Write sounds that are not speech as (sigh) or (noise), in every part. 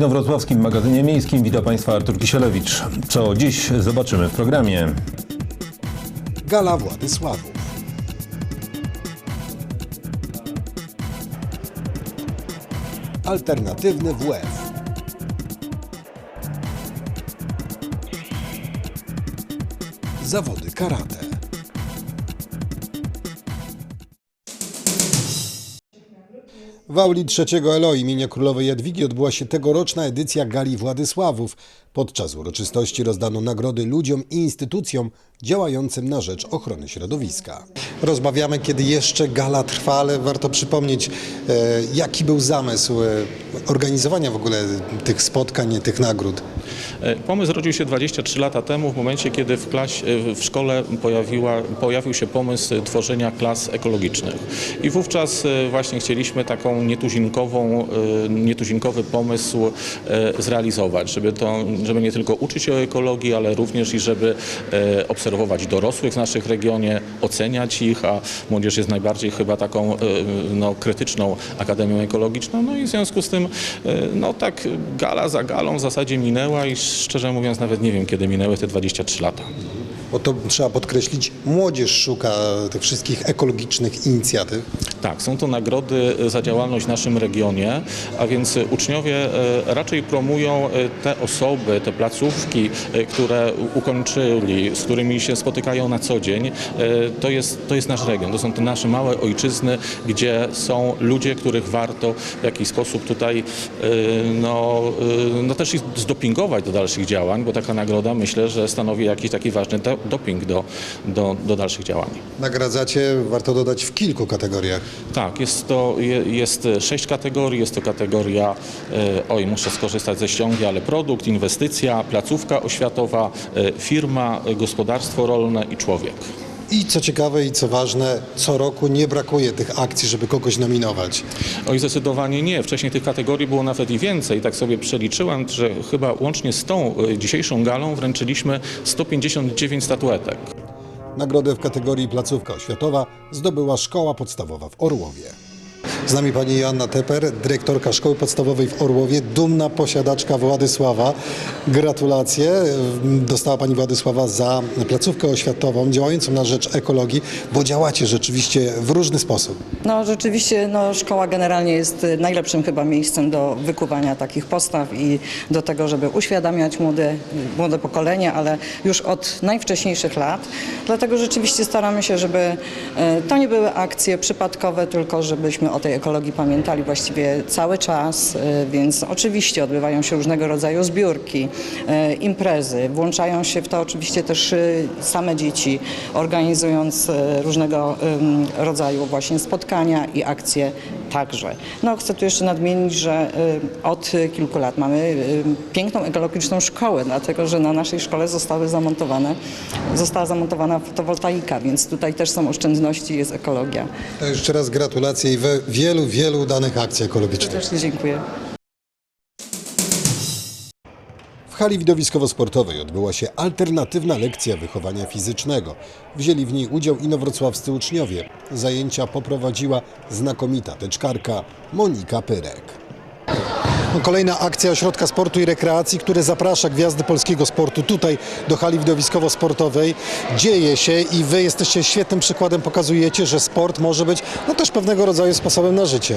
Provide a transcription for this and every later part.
inowrocławskim magazynie miejskim witam Państwa Artur Kisielewicz. Co dziś zobaczymy w programie. Gala Władysławów. Alternatywny WF. Zawody karate. W auli trzeciego ELO imienia Królowej Jadwigi odbyła się tegoroczna edycja Gali Władysławów. Podczas uroczystości rozdano nagrody ludziom i instytucjom działającym na rzecz ochrony środowiska. Rozmawiamy, kiedy jeszcze gala trwa, ale warto przypomnieć, e, jaki był zamysł e, organizowania w ogóle tych spotkań, tych nagród. E, Pomysł rodził się 23 lata temu, w momencie, kiedy w, klasie, w szkole pojawiła, pojawił się pomysł tworzenia klas ekologicznych. I wówczas właśnie chcieliśmy taką nietuzinkową, nietuzinkowy pomysł zrealizować, żeby, to, żeby nie tylko uczyć się o ekologii, ale również i żeby e, obserwować dorosłych w naszych regionie, oceniać ich, a młodzież jest najbardziej chyba taką e, no, krytyczną akademią ekologiczną. No i w związku z tym, e, no tak gala za galą w zasadzie minęła i szczerze mówiąc nawet nie wiem, kiedy minęły te 23 lata. Bo to trzeba podkreślić, młodzież szuka tych wszystkich ekologicznych inicjatyw. Tak, są to nagrody za działalność w naszym regionie, a więc uczniowie e, raczej promują e, te osoby, te placówki, e, które ukończyli, z którymi się spotykają na co dzień. E, To jest, to jest nasz region, to są te nasze małe ojczyzny, gdzie są ludzie, których warto w jakiś sposób tutaj e, no, e, no też ich zdopingować do dalszych działań, bo taka nagroda myślę, że stanowi jakiś taki ważny doping do, do, do dalszych działań. Nagradzacie, warto dodać, w kilku kategoriach. Tak, jest to je- jest sześć kategorii. Jest to kategoria, e, oj, muszę skorzystać ze ściągi, ale produkt, inwestycja, placówka oświatowa, e, firma, e, gospodarstwo rolne i człowiek. I co ciekawe i co ważne, co roku nie brakuje tych akcji, żeby kogoś nominować. Oj, zdecydowanie nie. Wcześniej tych kategorii było nawet i więcej. Tak sobie przeliczyłem, że chyba łącznie z tą e, dzisiejszą galą wręczyliśmy 159 statuetek. Nagrodę w kategorii placówka oświatowa zdobyła Szkoła Podstawowa w Orłowie. Z nami pani Joanna Teper, dyrektorka Szkoły Podstawowej w Orłowie, dumna posiadaczka Władysława. Gratulacje. Dostała pani Władysława za placówkę oświatową działającą na rzecz ekologii, bo działacie rzeczywiście w różny sposób. No rzeczywiście no, szkoła generalnie jest najlepszym chyba miejscem do wykuwania takich postaw i do tego, żeby uświadamiać młode, młode pokolenie, ale już od najwcześniejszych lat. Dlatego rzeczywiście staramy się, żeby y, to nie były akcje przypadkowe, tylko żebyśmy o tej ekologii pamiętali właściwie cały czas, y, więc oczywiście odbywają się różnego rodzaju zbiórki, y, imprezy, włączają się w to oczywiście też y, same dzieci, organizując różnego rodzaju właśnie spotkania i akcje także. No chcę tu jeszcze nadmienić, że y, od kilku lat mamy y, piękną ekologiczną szkołę, dlatego że na naszej szkole zostały zamontowane, została zamontowana fotowoltaika, więc tutaj też są oszczędności, jest ekologia. To jeszcze raz gratulacje i wielu, wielu udanych akcji ekologicznych. Serdecznie dziękuję. Hali widowiskowo-sportowej odbyła się alternatywna lekcja wychowania fizycznego. Wzięli w niej udział inowrocławscy uczniowie. Zajęcia poprowadziła znakomita teczkarka Monika Pyrek. Kolejna akcja Ośrodka Sportu i Rekreacji, który zaprasza gwiazdy polskiego sportu tutaj do hali widowiskowo-sportowej. Dzieje się i wy jesteście świetnym przykładem, pokazujecie, że sport może być no, też pewnego rodzaju sposobem na życie.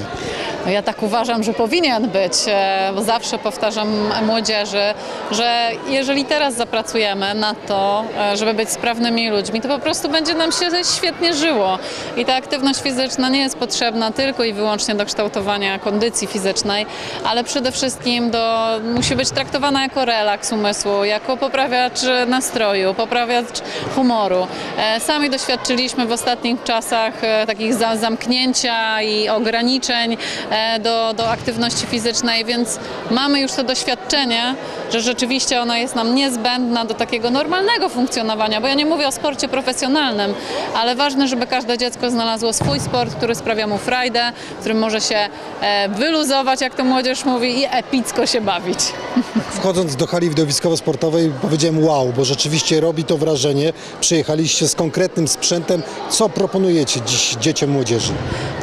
No ja tak uważam, że powinien być, e, zawsze powtarzam młodzieży, że jeżeli teraz zapracujemy na to, e, żeby być sprawnymi ludźmi, to po prostu będzie nam się świetnie żyło. I ta aktywność fizyczna nie jest potrzebna tylko i wyłącznie do kształtowania kondycji fizycznej, ale przede wszystkim do, musi być traktowana jako relaks umysłu, jako poprawiacz nastroju, poprawiacz humoru. E, Sami doświadczyliśmy w ostatnich czasach e, takich za- zamknięcia i ograniczeń e, do, do aktywności fizycznej, więc mamy już to doświadczenie, że rzeczywiście ona jest nam niezbędna do takiego normalnego funkcjonowania, bo ja nie mówię o sporcie profesjonalnym, ale ważne, żeby każde dziecko znalazło swój sport, który sprawia mu frajdę, w którym może się e, wyluzować, jak to młodzież mówi, i epicko się bawić. (laughs) Wchodząc do hali widowiskowo-sportowej powiedziałem wow, bo rzeczywiście robi to wrażenie. Przyjechaliście z konkretnym sprzętem. Co proponujecie dziś dzieciom młodzieży?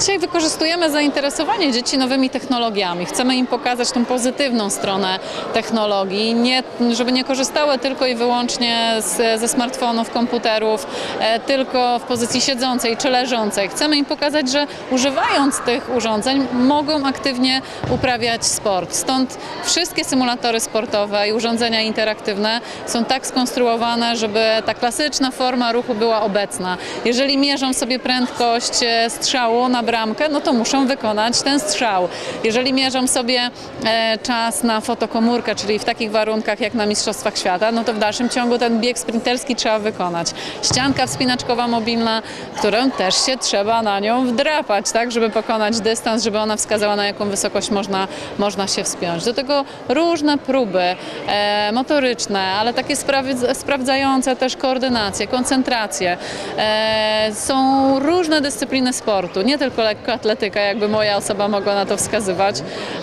Dzisiaj wykorzystujemy zainteresowanie dzieci nowymi technologiami. Chcemy im pokazać tą pozytywną stronę technologii, nie, żeby nie korzystały tylko i wyłącznie z, ze smartfonów, komputerów, e, tylko w pozycji siedzącej czy leżącej. Chcemy im pokazać, że używając tych urządzeń mogą aktywnie uprawiać sport. Stąd wszystkie symulatory sportowe i urządzenia interaktywne są tak skonstruowane, żeby ta klasyczna forma ruchu była obecna. Jeżeli mierzą sobie prędkość e, strzału na bramkę, no to muszą wykonać ten strzał. Jeżeli mierzą sobie e, czas na fotokomórkę, czyli w takich warunkach jak na Mistrzostwach Świata, no to w dalszym ciągu ten bieg sprinterski trzeba wykonać. Ścianka wspinaczkowa mobilna, którą też się trzeba na nią wdrapać, tak, żeby pokonać dystans, żeby ona wskazała na jaką wysokość można, można się wspiąć. Do tego różne próby e, motoryczne, ale takie sprawy, sprawdzające też koordynację, koncentrację. E, są różne dyscypliny sportu, nie tylko lekkoatletyka, jakby moja osoba mogła na to wskazywać,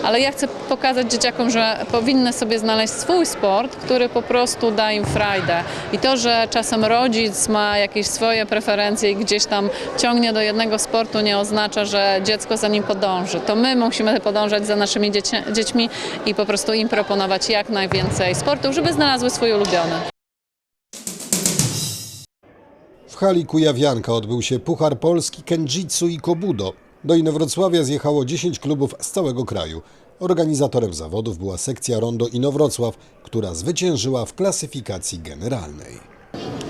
ale ja chcę pokazać dzieciakom, że powinny sobie znaleźć swój sport, który po prostu da im frajdę. I to, że czasem rodzic ma jakieś swoje preferencje i gdzieś tam ciągnie do jednego sportu, nie oznacza, że dziecko za nim podąży. To my musimy podążać za naszymi dziećmi i po prostu im proponować jak najwięcej sportów, żeby znalazły swój ulubiony. W hali Kujawianka odbył się Puchar Polski Kenjitsu i Kobudo. Do Inowrocławia zjechało 10 klubów z całego kraju. Organizatorem zawodów była sekcja Rondo Inowrocław, która zwyciężyła w klasyfikacji generalnej.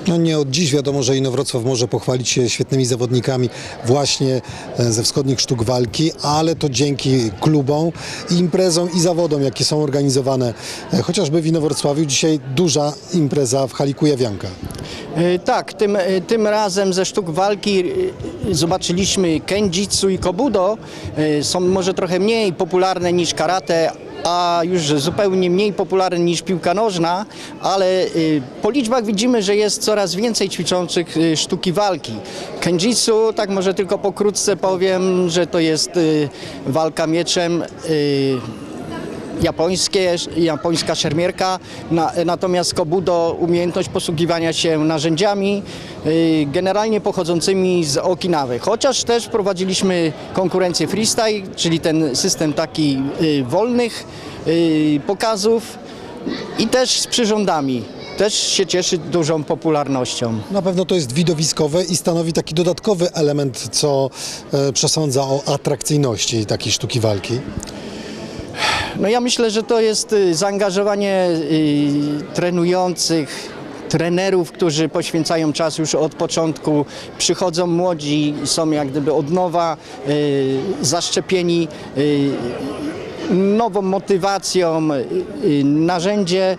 No nie od dziś wiadomo, że Inowrocław może pochwalić się świetnymi zawodnikami właśnie e, ze wschodnich sztuk walki, ale to dzięki klubom, imprezom i zawodom, jakie są organizowane. E, Chociażby w Inowrocławiu dzisiaj duża impreza w hali Kujawianka. E, Tak, tym, tym razem ze sztuk walki zobaczyliśmy kenjitsu i kobudo. Są może trochę mniej popularne niż karate, a już zupełnie mniej popularne niż piłka nożna, ale e, po liczbach widzimy, że jest coraz więcej ćwiczących e, sztuki walki. Kenjitsu, tak może tylko pokrótce powiem, że to jest e, walka mieczem japońskie, japońska szermierka, na, natomiast kobudo umiejętność posługiwania się narzędziami y, generalnie pochodzącymi z Okinawy. Chociaż też wprowadziliśmy konkurencję freestyle, czyli ten system taki y, wolnych y, pokazów i też z przyrządami. Też się cieszy dużą popularnością. Na pewno to jest widowiskowe i stanowi taki dodatkowy element, co e, przesądza o atrakcyjności takiej sztuki walki. No ja myślę, że to jest y, zaangażowanie y, trenujących, trenerów, którzy poświęcają czas już od początku. Przychodzą młodzi, są jak gdyby od nowa y, zaszczepieni nową motywacją, narzędzie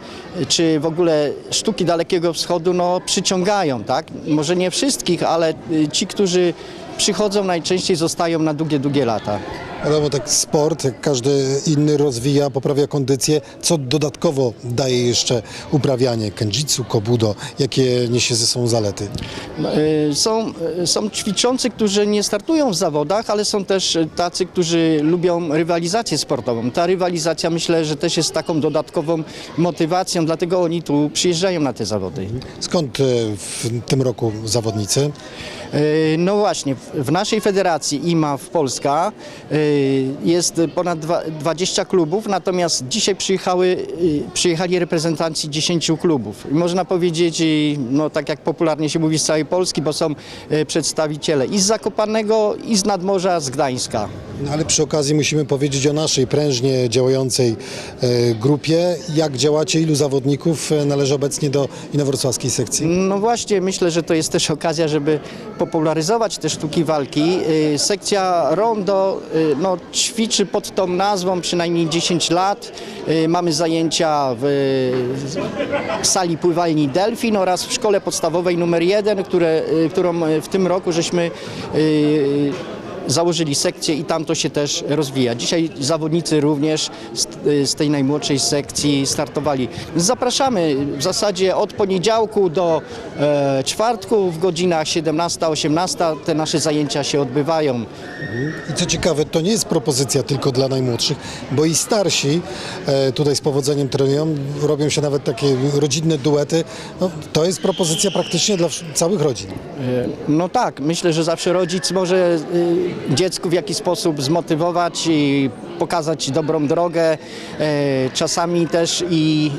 czy w ogóle sztuki Dalekiego Wschodu no, przyciągają, tak? Może nie wszystkich, ale ci, którzy przychodzą najczęściej zostają na długie, długie lata. Wiadomo, tak sport, jak każdy inny, rozwija, poprawia kondycję. Co dodatkowo daje jeszcze uprawianie kenjitsu, kobudo? Jakie niesie ze sobą zalety? Y, Są, y, są ćwiczący, którzy nie startują w zawodach, ale są też y, tacy, którzy lubią rywalizację sportową. Ta rywalizacja myślę, że też jest taką dodatkową motywacją, dlatego oni tu przyjeżdżają na te zawody. Skąd w tym roku zawodnicy? No właśnie, w- w naszej federacji IMAF Polska y, jest ponad dwa- 20 klubów, natomiast dzisiaj przyjechały, y, przyjechali reprezentanci 10 klubów. I można powiedzieć, y, no tak jak popularnie się mówi z całej Polski, bo są y, przedstawiciele i z Zakopanego, i z Nadmorza, z Gdańska. No, ale przy okazji musimy powiedzieć o naszej prężnie działającej e, grupie. Jak działacie? Ilu zawodników e, należy obecnie do inowrocławskiej sekcji? No właśnie, myślę, że to jest też okazja, żeby popularyzować te sztuki walki. Y, Sekcja Rondo y, no, ćwiczy pod tą nazwą przynajmniej 10 lat. Y, Mamy zajęcia w sali pływalni Delfin oraz w szkole podstawowej numer 1, które, y, którą y, w tym roku żeśmy założyli sekcję i tam to się też rozwija. Dzisiaj zawodnicy również z, z tej najmłodszej sekcji startowali. Zapraszamy w zasadzie od poniedziałku do e, czwartku w godzinach 17-18 te nasze zajęcia się odbywają. I co ciekawe, to nie jest propozycja tylko dla najmłodszych, bo i starsi e, tutaj z powodzeniem trenują, robią się nawet takie rodzinne duety. No, to jest propozycja praktycznie dla całych rodzin. No tak, myślę, że zawsze rodzic może y, dziecku w jakiś sposób zmotywować i pokazać dobrą drogę. E, czasami też i,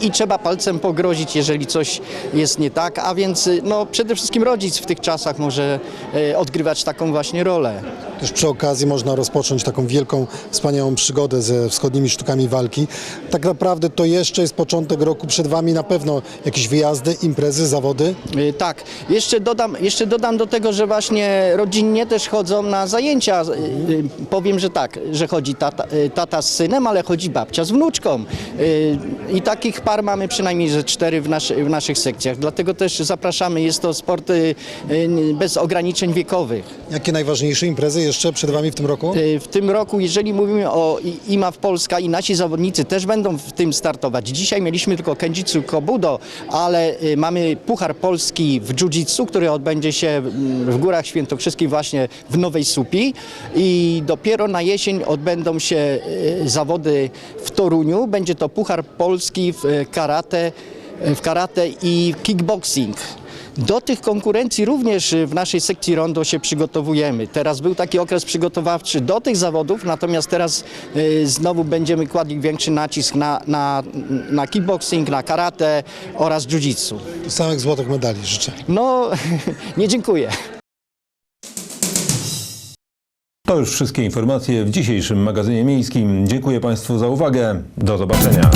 i trzeba palcem pogrozić, jeżeli coś jest nie tak, a więc no, przede wszystkim rodzic w tych czasach może e, odgrywać taką właśnie rolę. Też przy okazji można rozpocząć taką wielką, wspaniałą przygodę ze wschodnimi sztukami walki. Tak naprawdę to jeszcze jest początek roku, przed Wami na pewno jakieś wyjazdy, imprezy, zawody. Y, Tak, jeszcze dodam, jeszcze dodam do tego, że właśnie rodzinnie też chodzą na zajęcia. Y, y, Powiem, że tak, że chodzi tata, tata z synem, ale chodzi babcia z wnuczką. I takich par mamy przynajmniej ze cztery w, naszy, w naszych sekcjach. Dlatego też zapraszamy, jest to sport bez ograniczeń wiekowych. Jakie najważniejsze imprezy jeszcze przed Wami w tym roku? Y, W tym roku, jeżeli mówimy o IMAW Polska i nasi zawodnicy też będą w tym startować. Dzisiaj mieliśmy tylko Kenjitsu Kobudo, ale y, mamy Puchar Polski w Jiu-Jitsu, który odbędzie się mm, w Górach Świętokrzyskich właśnie w Nowej Supi i dopiero na jesień odbędą się y, zawody w Toruniu. Będzie to Puchar Polski w karate, w karate i kickboxing. Do tych konkurencji również y, w naszej sekcji rondo się przygotowujemy. Teraz był taki okres przygotowawczy do tych zawodów, natomiast teraz y, znowu będziemy kładli większy nacisk na, na, na kickboxing, na karate oraz jiu-jitsu. Samych złotych medali życzę. No, (laughs) nie dziękuję. To już wszystkie informacje w dzisiejszym magazynie miejskim. Dziękuję Państwu za uwagę. Do zobaczenia.